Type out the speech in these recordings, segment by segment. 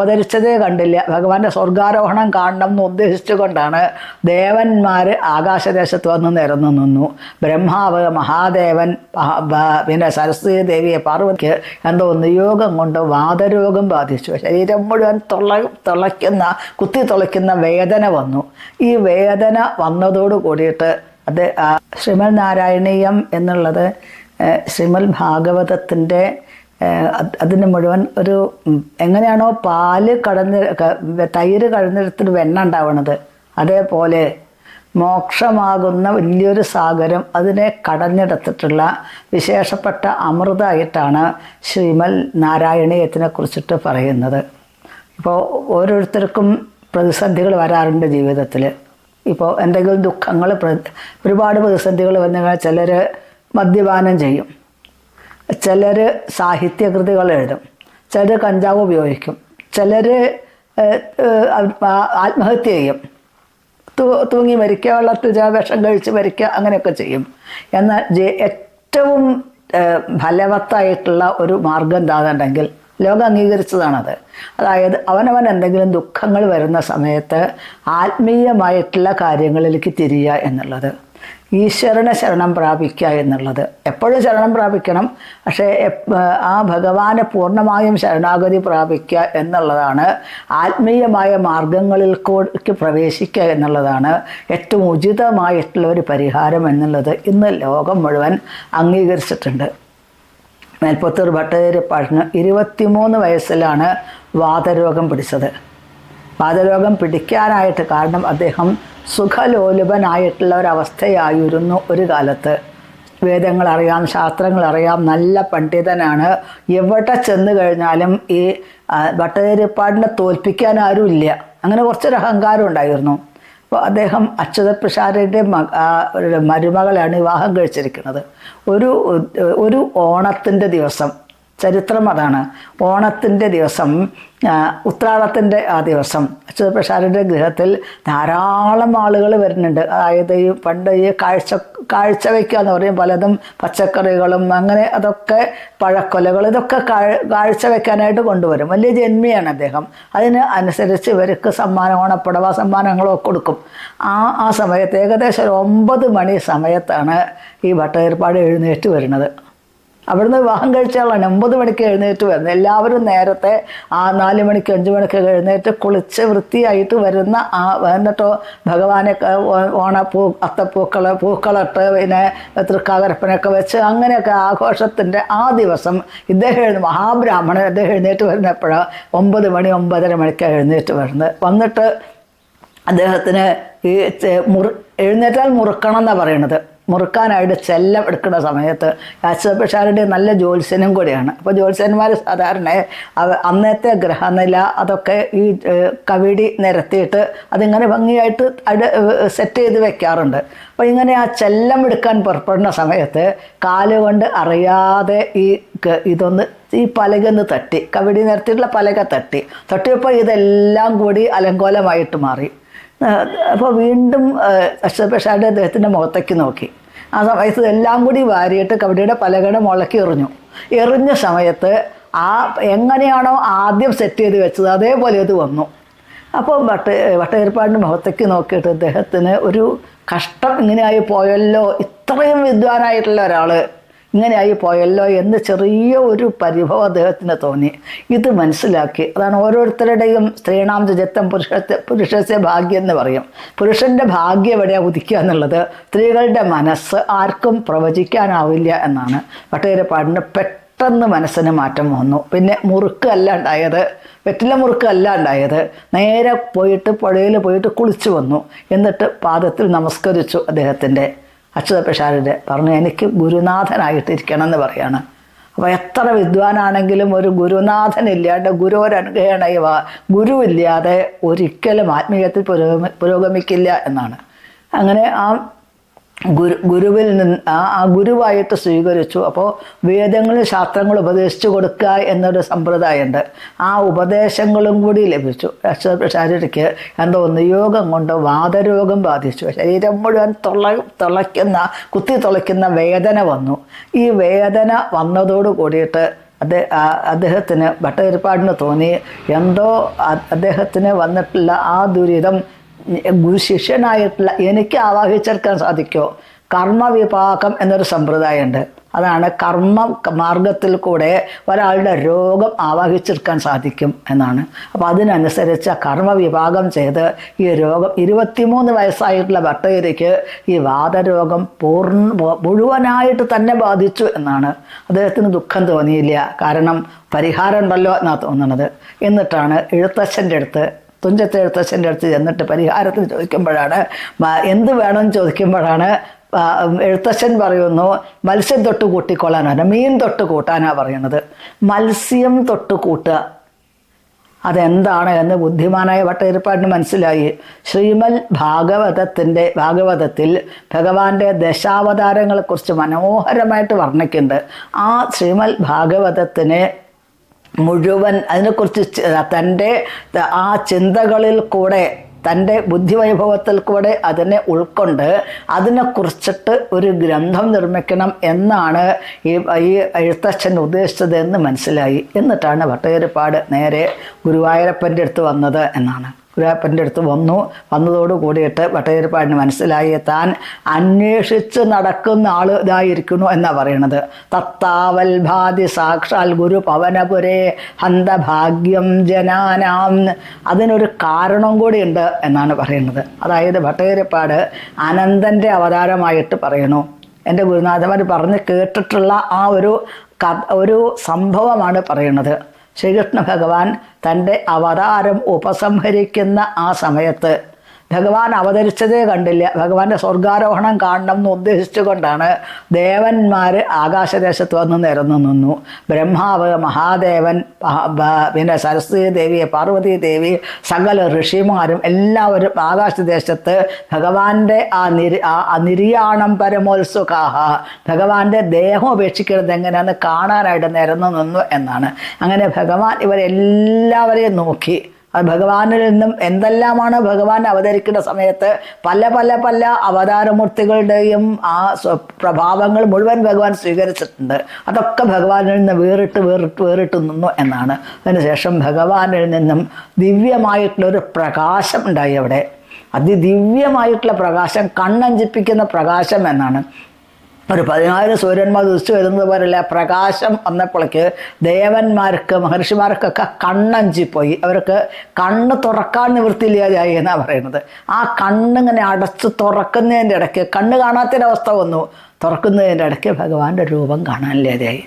അവതരിച്ചതേ കണ്ടില്ല. ഭഗവാന്റെ സ്വർഗാരോഹണം കാണണം എന്ന് ഉദ്ദേശിച്ചുകൊണ്ടാണ് ദേവന്മാർ ആകാശദേശത്ത് വന്ന് നിരന്നു നിന്നു. ബ്രഹ്മാവ് മഹാദേവൻ പിന്നെ സരസ്വതി ദേവിയെ പാർവതിക്ക് എന്തോ നിയോഗം കൊണ്ട് വാതരോഗം ബാധിച്ചു. ശരീരം മുഴുവൻ തുള തുളയ്ക്കുന്ന കുത്തി തുളയ്ക്കുന്ന വേദന വന്നു. ഈ വേദന വന്നതോട് കൂടിയിട്ട് അത് ശ്രീമൽ നാരായണീയം എന്നുള്ളത് ശ്രീമൽ ഭാഗവതത്തിന്റെ അതിന് മുഴുവൻ ഒരു എങ്ങനെയാണോ പാൽ കടന്ന് തൈര് കടന്നിടത്തിന് വെണ്ണ ഉണ്ടാവണത്. അതേപോലെ മോക്ഷമാകുന്ന വലിയൊരു സാഗരം അതിനെ കടഞ്ഞെടുത്തിട്ടുള്ള വിശേഷപ്പെട്ട അമൃതമായിട്ടാണ് ശ്രീമൽ നാരായണീയത്തിനെ കുറിച്ചിട്ട് പറയുന്നത്. ഇപ്പോൾ ഓരോരുത്തർക്കും പ്രതിസന്ധികൾ വരാറുണ്ട് ജീവിതത്തിൽ ഇപ്പോൾ എന്തെങ്കിലും ദുഃഖങ്ങൾ ഒരുപാട് പ്രതിസന്ധികൾ വന്നു ചിലർ മദ്യപാനം ചെയ്യും. ചിലർ സാഹിത്യകൃതികൾ എഴുതും ചിലർ കഞ്ചാവ് ഉപയോഗിക്കും ചിലർ ആത്മഹത്യ ചെയ്യും. തൂങ്ങി മരിക്കുക വെള്ളത്തിൽ വിഷം കഴിച്ച് മരിക്കുക അങ്ങനെയൊക്കെ ചെയ്യും. എന്നാൽ ഏറ്റവും ഫലവത്തായിട്ടുള്ള ഒരു മാർഗം എന്താണെന്നുണ്ടെങ്കിൽ ലോകം അംഗീകരിച്ചതാണത്. അതായത് അവനവൻ എന്തെങ്കിലും ദുഃഖങ്ങൾ വരുന്ന സമയത്ത് ആത്മീയമായിട്ടുള്ള കാര്യങ്ങളിലേക്ക് തിരിയുക എന്നുള്ളത്. ഈശ്വരനെ ശരണം പ്രാപിക്കുക എന്നുള്ളത്. എപ്പോഴും ശരണം പ്രാപിക്കണം. പക്ഷേ ആ ഭഗവാനെ പൂർണമായും ശരണാഗതി പ്രാപിക്കുക എന്നുള്ളതാണ്. ആത്മീയമായ മാർഗങ്ങളിൽ കൂടി പ്രവേശിക്കുക എന്നുള്ളതാണ് ഏറ്റവും ഉചിതമായിട്ടുള്ള ഒരു പരിഹാരം എന്നുള്ളത് ഇന്ന് ലോകം മുഴുവൻ അംഗീകരിച്ചിട്ടുണ്ട്. മേൽപ്പത്തൂർ ഭട്ടതിരിപ്പാടിന് ഇരുപത്തിമൂന്ന് വയസ്സിലാണ് വാതരോഗം പിടിച്ചത്. വാതരോഗം പിടിക്കാനായിട്ട് കാരണം അദ്ദേഹം സുഖലോലുപനായിട്ടുള്ള ഒരവസ്ഥയായിരുന്നു ഒരു കാലത്ത്. വേദങ്ങൾ അറിയാം ശാസ്ത്രങ്ങൾ അറിയാം നല്ല പണ്ഡിതനാണ്. എവിടെ ചെന്ന് കഴിഞ്ഞാലും ഈ ഭട്ടതിരിപ്പാടിനെ തോൽപ്പിക്കാൻ ആരുമില്ല അങ്ങനെ കുറച്ചൊരു അഹങ്കാരം ഉണ്ടായിരുന്നു. അപ്പോൾ അദ്ദേഹം അച്യുത മ ആ, മരുമകളാണ് വിവാഹം കഴിച്ചിരിക്കുന്നത്. ഒരു ഒരു ഓണത്തിന്റെ ദിവസം ചരിത്രം അതാണ്. ഓണത്തിന്റെ ദിവസം ഉത്രാടത്തിന്റെ ആ ദിവസം. അച്യുതപ്രസാദിന്റെ ഗൃഹത്തിൽ ധാരാളം ആളുകൾ വരുന്നുണ്ട്. അതായത് ഈ പണ്ട് ഈ കാഴ്ച കാഴ്ച വയ്ക്കുക എന്ന് പറയും. പലതും പച്ചക്കറികളും അങ്ങനെ അതൊക്കെ പഴക്കൊലകൾ ഇതൊക്കെ കാഴ് കാഴ്ച വയ്ക്കാനായിട്ട് കൊണ്ടുവരും. വലിയ ജന്മിയാണ് അദ്ദേഹം. അതിന് അനുസരിച്ച് ഇവർക്ക് സമ്മാനം ഓണപ്പുടവ സമ്മാനങ്ങളൊക്കെ കൊടുക്കും. ആ ആ സമയത്ത് ഏകദേശം ഒരു ഒമ്പത് മണി സമയത്താണ് ഈ ഭട്ടേർപ്പാട് എഴുന്നേറ്റ് വരുന്നത്. അവിടുന്ന് വിവാഹം കഴിച്ചാളാണ് ഒമ്പത് മണിക്ക് എഴുന്നേറ്റ് വരുന്നത്. എല്ലാവരും നേരത്തെ ആ നാല് മണിക്ക് അഞ്ച് മണിക്ക് എഴുന്നേറ്റ് കുളിച്ച് വൃത്തിയായിട്ട് വരുന്ന ആ എന്നിട്ടോ ഭഗവാനെ ഓണപ്പൂ അത്തപ്പൂക്കൾ പൂക്കളിട്ട് പിന്നെ തൃക്കാകരപ്പനൊക്കെ വെച്ച് അങ്ങനെയൊക്കെ ആഘോഷത്തിന്റെ ആ ദിവസം ഇദ്ദേഹം മഹാബ്രാഹ്മണൻ അദ്ദേഹം എഴുന്നേറ്റ് വരുന്നപ്പോഴാണ് ഒമ്പത് മണി ഒമ്പതര മണിക്ക് എഴുന്നേറ്റ് വരുന്നത്. വന്നിട്ട് അദ്ദേഹത്തിന് ഈ മുറു എഴുന്നേറ്റാൽ മുറുക്കണം എന്നാണ് പറയണത്. മുറുക്കാനായിട്ട് ചെല്ലം എടുക്കുന്ന സമയത്ത് അച്യുതപ്രസാദിന്റെ നല്ല ജ്യോത്സ്യനും കൂടിയാണ്. അപ്പോൾ ജ്യോത്സ്യന്മാർ സാധാരണ അന്നത്തെ ഗ്രഹനില അതൊക്കെ ഈ കവിടി നിരത്തിയിട്ട് അതിങ്ങനെ ഭംഗിയായിട്ട് അവിടെ സെറ്റ് ചെയ്ത് വെക്കാറുണ്ട്. അപ്പോൾ ഇങ്ങനെ ആ ചെല്ലം എടുക്കാൻ പുറപ്പെടുന്ന സമയത്ത് കാലുകൊണ്ട് അറിയാതെ ഈ ഇതൊന്ന് ഈ പലകൊന്ന് തട്ടി. കവിടി നിരത്തിയിട്ടുള്ള പലക തട്ടി. തട്ടിയപ്പോൾ ഇതെല്ലാം കൂടി അലങ്കോലമായിട്ട് മാറി. അപ്പോൾ വീണ്ടും അക്ഷരപ്രസാദ് അദ്ദേഹത്തിന്റെ മുഖത്തേക്ക് നോക്കി. ആ സമയത്ത് എല്ലാം കൂടി വാരിയിട്ട് കബഡിയുടെ പലകട മുളക്കി എറിഞ്ഞു. എറിഞ്ഞ സമയത്ത് ആ എങ്ങനെയാണോ ആദ്യം സെറ്റ് ചെയ്ത് വെച്ചത് അതേപോലെ അത് വന്നു. അപ്പോൾ വട്ട വട്ടയേർപ്പാടിന്റെ മുഖത്തേക്ക് നോക്കിയിട്ട് അദ്ദേഹത്തിന് ഒരു കഷ്ടം ഇങ്ങനെയായി പോയല്ലോ ഇത്രയും വിദ്വാനായിട്ടുള്ള ഒരാൾ ഇങ്ങനെയായി പോയല്ലോ എന്ന് ചെറിയ ഒരു പരിഭവം അദ്ദേഹത്തിന് തോന്നി. ഇത് മനസ്സിലാക്കി. അതാണ് ഓരോരുത്തരുടെയും സ്ത്രീണാം ജത്തം പുരുഷത്തെ പുരുഷസ്യ ഭാഗ്യം എന്ന് പറയും. പുരുഷന്റെ ഭാഗ്യം എവിടെയാണ് ഉദിക്കുക എന്നുള്ളത്? സ്ത്രീകളുടെ മനസ്സ് ആർക്കും പ്രവചിക്കാനാവില്ല എന്നാണ്. വട്ടേരപ്പാടിന് പെട്ടെന്ന് മനസ്സിന് മാറ്റം വന്നു. പിന്നെ മുറുക്കല്ല ഉണ്ടായത്. വെറ്റില മുറുക്കല്ല ഉണ്ടായത്. നേരെ പോയിട്ട് പുഴയിൽ പോയിട്ട് കുളിച്ചു വന്നു. എന്നിട്ട് പാദത്തിൽ നമസ്കരിച്ചു അദ്ദേഹത്തിന്റെ അച്യുതപ്രസാദിന്റെ പറഞ്ഞു എനിക്ക് ഗുരുനാഥനായിട്ടിരിക്കണം എന്ന് പറയാണ്. അപ്പോൾ എത്ര വിദ്വാനാണെങ്കിലും ഒരു ഗുരുനാഥനില്ലാണ്ട് ഗുരുവരനുഗ്രഹണയവ ഗുരുവില്ലാതെ ഒരിക്കലും ആത്മീയത്തിൽ പുരോഗമി പുരോഗമിക്കില്ല എന്നാണ്. അങ്ങനെ ആ ഗുരു ഗുരുവിൽ നിന്ന് ആ ഗുരുവായിട്ട് സ്വീകരിച്ചു. അപ്പോൾ വേദങ്ങളും ശാസ്ത്രങ്ങളും ഉപദേശിച്ചു കൊടുക്കുക എന്നൊരു സമ്പ്രദായമുണ്ട്. ആ ഉപദേശങ്ങളും കൂടി ലഭിച്ചു. ശാരീരിക്ക് എന്തോ ഒന്ന് യോഗം കൊണ്ട് വാദരോഗം ബാധിച്ചു. ശരീരം മുഴുവൻ തുള തുളയ്ക്കുന്ന കുത്തി തുളയ്ക്കുന്ന വേദന വന്നു. ഈ വേദന വന്നതോട് കൂടിയിട്ട് അദ്ദേഹം അദ്ദേഹത്തിന് ഭട്ടതിരിപ്പാടിന് തോന്നി. എന്തോ അദ്ദേഹത്തിന് വന്നിട്ടുള്ള ആ ദുരിതം ശിഷ്യനായിട്ടുള്ള എനിക്ക് ആവാഹിച്ചെടുക്കാൻ സാധിക്കുമോ കർമ്മവിപാകം എന്നൊരു സമ്പ്രദായമുണ്ട്. അതാണ് കർമ്മ മാർഗത്തിൽ കൂടെ ഒരാളുടെ രോഗം ആവാഹിച്ചെടുക്കാൻ സാധിക്കും എന്നാണ്. അപ്പോൾ അതിനനുസരിച്ച് കർമ്മവിഭാഗം ചെയ്ത് ഈ രോഗം ഇരുപത്തിമൂന്ന് വയസ്സായിട്ടുള്ള ഭട്ടഗിരിക്ക് ഈ വാദരോഗം പൂർണ മുഴുവനായിട്ട് തന്നെ ബാധിച്ചു എന്നാണ്. അദ്ദേഹത്തിന് ദുഃഖം തോന്നിയില്ല. കാരണം പരിഹാരം ഉണ്ടല്ലോ എന്നാണ് തോന്നുന്നത് എന്നിട്ടാണ് എഴുത്തച്ഛന്റെ അടുത്ത് തുഞ്ചത്തെ എഴുത്തച്ഛന്റെ അടുത്ത് ചെന്നിട്ട് പരിഹാരത്തിന് ചോദിക്കുമ്പോഴാണ് എന്ത് വേണമെന്ന് ചോദിക്കുമ്പോഴാണ് എഴുത്തച്ഛൻ പറയുന്നു മത്സ്യം തൊട്ട് കൂട്ടിക്കൊള്ളാനാണ് മീൻ തൊട്ട് കൂട്ടാനാണ് പറയുന്നത്. മത്സ്യം തൊട്ട് കൂട്ടുക. അതെന്താണ് എന്ന് ബുദ്ധിമാനായ വട്ടയിരുപ്പാടിന് മനസ്സിലായി. ശ്രീമൽ ഭാഗവതത്തിന്റെ ഭാഗവതത്തിൽ ഭഗവാന്റെ ദശാവതാരങ്ങളെക്കുറിച്ച് മനോഹരമായിട്ട് വർണിക്കുന്നുണ്ട്. ആ ശ്രീമൽ ഭാഗവതത്തിനെ മുഴുവൻ അതിനെക്കുറിച്ച് തന്റെ ആ ചിന്തകളിൽ കൂടെ തന്റെ ബുദ്ധിവൈഭവത്തിൽ കൂടെ അതിനെ ഉൾക്കൊണ്ട് അതിനെക്കുറിച്ചിട്ട് ഒരു ഗ്രന്ഥം നിർമ്മിക്കണം എന്നാണ് ഈ ഈ എഴുത്തച്ഛൻ ഉദ്ദേശിച്ചത് എന്ന് മനസ്സിലായി. എന്നിട്ടാണ് ഭട്ടതിരിപ്പാട് നേരെ ഗുരുവായൂരപ്പന്റെ അടുത്ത് വന്നത് എന്നാണ്. ഗുരുവായൂരപ്പന്റെ അടുത്ത് വന്നു. വന്നതോട് കൂടിയിട്ട് വട്ടയൂർപ്പാടിന് മനസ്സിലായി താൻ അന്വേഷിച്ച് നടക്കുന്ന ആൾ ഇതായിരിക്കുന്നു എന്നാണ് പറയണത്. തത്താവൽ ഭാതി സാക്ഷാൽ ഗുരു പവനപുരേ ഹന്തഭാഗ്യം ജനാനാം. അതിനൊരു കാരണം കൂടിയുണ്ട് എന്നാണ് പറയുന്നത് അതായത് ഭട്ടയൂരപ്പാട് അനന്തന്റെ അവതാരമായിട്ട് പറയണു. എന്റെ ഗുരുനാഥന്മാർ പറഞ്ഞ് കേട്ടിട്ടുള്ള ആ ഒരു ഒരു സംഭവമാണ് പറയുന്നത് ശ്രീകൃഷ്ണ ഭഗവാൻ തന്റെ അവതാരം ഉപസംഹരിക്കുന്ന ആ സമയത്ത് ഭഗവാൻ അവതരിച്ചതേ കണ്ടില്ല. ഭഗവാന്റെ സ്വർഗാരോഹണം കാണണം എന്ന് ഉദ്ദേശിച്ചുകൊണ്ടാണ് ദേവന്മാർ ആകാശദേശത്ത് വന്ന് നിരന്നു നിന്നു. ബ്രഹ്മാവ് മഹാദേവൻ പിന്നെ സരസ്വതി ദേവി പാർവതി ദേവി സകല ഋഷിമാരും എല്ലാവരും ആകാശദേശത്ത് ഭഗവാന്റെ ആ നിരി ആ നിര്യാണം പരമോത്സുഖാഹ ഭഗവാന്റെ ദേഹം ഉപേക്ഷിക്കുന്നത് എങ്ങനെയാണെന്ന് കാണാനായിട്ട് നിരന്നു നിന്നു എന്നാണ്. അങ്ങനെ ഭഗവാൻ ഇവരെല്ലാവരെയും നോക്കി. ഭഗവാനിൽ നിന്നും എന്തെല്ലാമാണ് ഭഗവാൻ അവതരിക്കുന്ന സമയത്ത് പല പല പല അവതാരമൂർത്തികളുടെയും ആ പ്രഭാവങ്ങൾ മുഴുവൻ ഭഗവാൻ സ്വീകരിച്ചിട്ടുണ്ട്. അതൊക്കെ ഭഗവാനിൽ നിന്ന് വേറിട്ട് വേറിട്ട് വേറിട്ട് നിന്നു എന്നാണ്. അതിനുശേഷം ഭഗവാനിൽ നിന്നും ദിവ്യമായിട്ടുള്ളൊരു പ്രകാശം ഉണ്ടായി അവിടെ. അതിദിവ്യമായിട്ടുള്ള പ്രകാശം കണ്ണഞ്ചിപ്പിക്കുന്ന പ്രകാശം എന്നാണ്. ഒരു പതിനായിരം സൂര്യന്മാർ ഉദിച്ചു വരുന്നത് പോലെയുള്ള പ്രകാശം വന്നപ്പോഴേക്ക് ദേവന്മാർക്ക് മഹർഷിമാർക്കൊക്കെ കണ്ണഞ്ചി പോയി. അവർക്ക് കണ്ണ് തുറക്കാൻ നിവൃത്തിയില്ലാതായി എന്നാണ് പറയുന്നത്. ആ കണ്ണിങ്ങനെ അടച്ച് തുറക്കുന്നതിന്റെ ഇടയ്ക്ക് കണ്ണ് കാണാത്തൊരവസ്ഥ വന്നു. തുറക്കുന്നതിന്റെ ഇടയ്ക്ക് ഭഗവാന്റെ രൂപം കാണാനില്ലാതായി.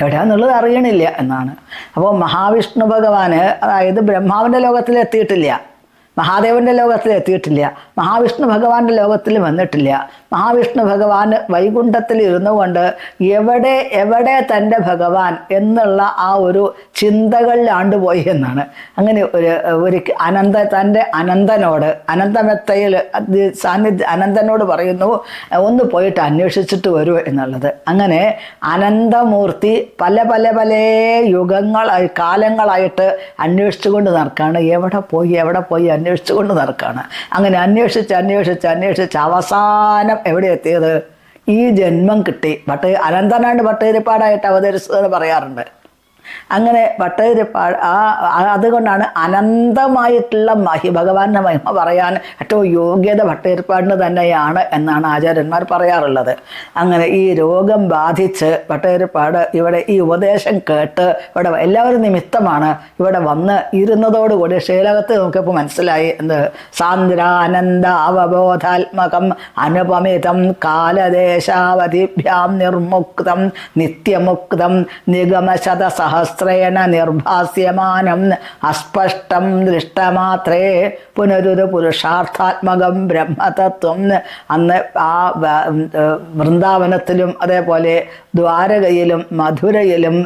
എവിടെയാണെന്നുള്ളത് അറിയണില്ല എന്നാണ്. അപ്പോൾ മഹാവിഷ്ണു ഭഗവാന് അതായത് ബ്രഹ്മാവിന്റെ ലോകത്തിൽ എത്തിയിട്ടില്ല മഹാദേവന്റെ ലോകത്തിൽ എത്തിയിട്ടില്ല. മഹാവിഷ്ണു ഭഗവാന്റെ ലോകത്തിൽ വന്നിട്ടില്ല. മഹാവിഷ്ണു ഭഗവാൻ വൈകുണ്ഠത്തിൽ ഇരുന്നു കൊണ്ട് എവിടെ എവിടെ തന്റെ ഭഗവാൻ എന്നുള്ള ആ ഒരു ചിന്തകളിലാണ്ട് പോയി എന്നാണ്. അങ്ങനെ ഒരു ഒരു അനന്ത തന്റെ അനന്തനോട് അനന്തമെത്തയിൽ സാന്നിധ്യ അനന്തനോട് പറയുന്നു ഒന്ന് പോയിട്ട് അന്വേഷിച്ചിട്ട് വരൂ എന്നുള്ളത്. അങ്ങനെ അനന്തമൂർത്തി പല പല പല യുഗങ്ങളായി കാലങ്ങളായിട്ട് അന്വേഷിച്ചുകൊണ്ട് നടക്കുകയാണ് എവിടെ പോയി എവിടെ പോയി അന്വേഷിച്ചുകൊണ്ട് നടക്കുകയാണ് അങ്ങനെ അന്വേഷിച്ച് അന്വേഷിച്ച് അന്വേഷിച്ച് അവസാനം എവിടെ എത്തിയത്? ഈ ജന്മം കിട്ടി. ഭട്ട അനന്തനാണ്ട് ഭട്ടതിരിപ്പാടായിട്ട് അവതരിച്ചതെന്ന് പറയാറുണ്ട്. അങ്ങനെ ഭട്ടതിരിപ്പാട് ആ അതുകൊണ്ടാണ് അനന്തമായിട്ടുള്ള മഹി ഭഗവാന്റെ മഹിമ പറയാൻ ഏറ്റവും യോഗ്യത ഭട്ടതിരിപ്പാടിന് തന്നെയാണ് എന്നാണ് ആചാര്യന്മാർ പറയാറുള്ളത്. അങ്ങനെ ഈ രോഗം ബാധിച്ച് ഭട്ടതിരിപ്പാട് ഇവിടെ ഈ ഉപദേശം കേട്ട് ഇവിടെ എല്ലാവരും നിമിത്തമാണ് ഇവിടെ വന്ന് ഇരുന്നതോടുകൂടി ശീലകത്ത് നോക്കിയപ്പോൾ മനസ്സിലായി എന്ത്? സാന്ദ്രാനന്ദ അവബോധാത്മകം അനുപമിതം കാലദേശാവധിഭ്യാം നിർമുക്തം നിത്യമുക്തം നിഗമശത സഹസ്രേണ നിർഭാസ്യമാനം അസ്പഷ്ടം ദൃഷ്ടമാത്രേ. പുനരുത് പുരുഷാർത്ഥാത്മകം ബ്രഹ്മതത്വം. അന്ന് ആ വൃന്ദാവനത്തിലും അതേപോലെ ദ്വാരകയിലും മധുരയിലും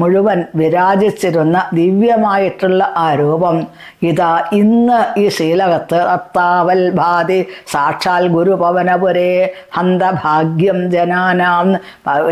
മുഴുവൻ വിരാജിച്ചിരുന്ന ദിവ്യമായിട്ടുള്ള ആ രൂപം. ഇതാ ഇന്ന് ഈ ശീലകത്ത് അത്താവൽ ഭാതി സാക്ഷാൽ ഗുരുപവനപുരേ ഹന്തഭാഗ്യം ജനാനാം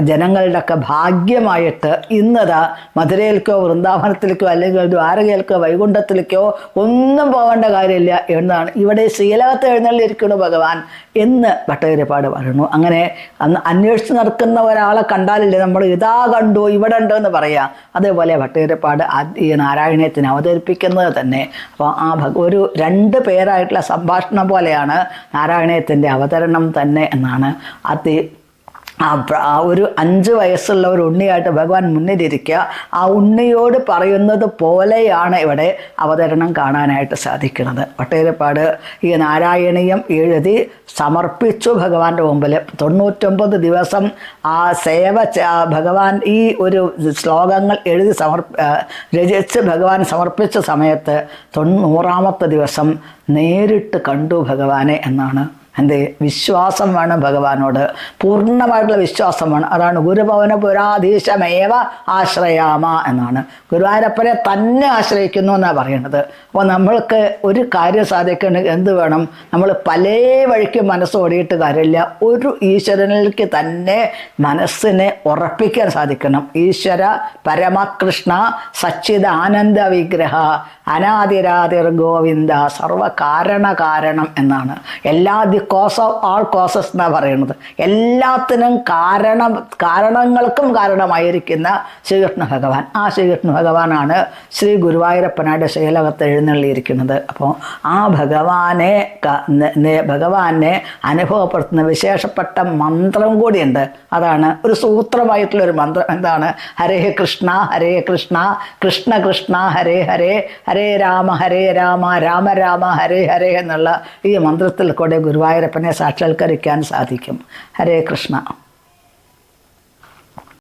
ജനങ്ങളുടെയൊക്കെ ഭാഗ്യമായിട്ട് ഇന്നതാ മധുരയിലേക്കോ വൃന്ദാവനത്തിലേക്കോ അല്ലെങ്കിൽ ദ്വാരകയിലേക്കോ വൈകുണ്ഠത്തിലേക്കോ ഒന്നും പോകേണ്ട കാര്യമില്ല എന്നാണ്. ഇവിടെ ശ്രീലകത്ത് എഴുന്നള്ളിയിരിക്കുന്നു ഭഗവാൻ എന്ന് ഭട്ടതിരിപ്പാട് പറയുന്നു. അങ്ങനെ അന്ന് അന്വേഷിച്ച് നടക്കുന്ന ഒരാളെ കണ്ടാലില്ലേ നമ്മൾ? ഇതാ കണ്ടു ഇവിടെ ഉണ്ട് എന്ന് പറയാം. അതേപോലെ ഭട്ടതിരിപ്പാട് ഈ നാരായണീയത്തിന് അവതരിപ്പിക്കുന്നത് തന്നെ. അപ്പോൾ ആ ഒരു രണ്ട് പേരായിട്ടുള്ള സംഭാഷണം പോലെയാണ് നാരായണീയത്തിന്റെ അവതരണം തന്നെ എന്നാണ്. അതി ആ ഒരു അഞ്ച് വയസ്സുള്ള ഒരു ഉണ്ണിയായിട്ട് ഭഗവാൻ മുന്നിലിരിക്കുക. ആ ഉണ്ണിയോട് പറയുന്നത് പോലെയാണ് ഇവിടെ അവതരണം കാണാനായിട്ട് സാധിക്കുന്നത്. ഒട്ടേരപ്പാട് ഈ നാരായണീയം എഴുതി സമർപ്പിച്ചു ഭഗവാന്റെ മുമ്പിൽ തൊണ്ണൂറ്റൊമ്പത് ദിവസം ആ സേവ ഭഗവാൻ ഈ ഒരു ശ്ലോകങ്ങൾ എഴുതി സമർപ്പ രചിച്ച് ഭഗവാൻ സമർപ്പിച്ച സമയത്ത് തൊണ്ണൂറാമത്തെ ദിവസം നേരിട്ട് കണ്ടു ഭഗവാനെ എന്നാണ് എന്റെ വിശ്വാസം വേണം ഭഗവാനോട്. പൂർണമായിട്ടുള്ള വിശ്വാസം വേണം. അതാണ് ഗുരുഭവന പുരാധീശമേവ ആശ്രയാമ എന്നാണ്. ഗുരുവായൂരപ്പനെ തന്നെ ആശ്രയിക്കുന്നു എന്നാണ് പറയുന്നത് അപ്പോൾ നമ്മൾക്ക് ഒരു കാര്യം സാധിക്കണമെങ്കിൽ എന്ത് വേണം? നമ്മൾ പല വഴിക്കും മനസ്സ് ഓടിയിട്ട് കാര്യമില്ല. ഒരു ഈശ്വരനിലേക്ക് തന്നെ മനസ്സിനെ ഉറപ്പിക്കാൻ സാധിക്കണം. ഈശ്വര പരമകൃഷ്ണ സച്ചിത ആനന്ദ വിഗ്രഹ അനാതിരാതിർ ഗോവിന്ദ സർവകാരണ കാരണം എന്നാണ്. എല്ലാ കോസ് ഓഫ് ആൾ കോസസ് എന്നാണ് പറയുന്നത്. എല്ലാത്തിനും കാരണം കാരണങ്ങൾക്കും കാരണമായിരിക്കുന്ന ശ്രീകൃഷ്ണ ഭഗവാൻ. ആ ശ്രീകൃഷ്ണ ഭഗവാനാണ് ശ്രീ ഗുരുവായൂരപ്പനായിട്ട് ശൈലകത്ത് എഴുന്നള്ളിയിരിക്കുന്നത്. അപ്പോൾ ആ ഭഗവാനെ ഭഗവാനെ അനുഭവപ്പെടുത്തുന്ന വിശേഷപ്പെട്ട മന്ത്രം കൂടിയുണ്ട്. അതാണ് ഒരു സൂത്രമായിട്ടുള്ള ഒരു മന്ത്രം. എന്താണ്? ഹരേ കൃഷ്ണ ഹരേ കൃഷ്ണ കൃഷ്ണ കൃഷ്ണ ഹരേ ഹരേ ഹരേ രാമ ഹരേ രാമ രാമ രാമ ഹരേ ഹരേ എന്നുള്ള ഈ മന്ത്രത്തിൽ കൂടെ ഗുരുവായൂരപ്പനെ സാക്ഷാത്കരിക്കാൻ സാധിക്കും. ഹരേ കൃഷ്ണ.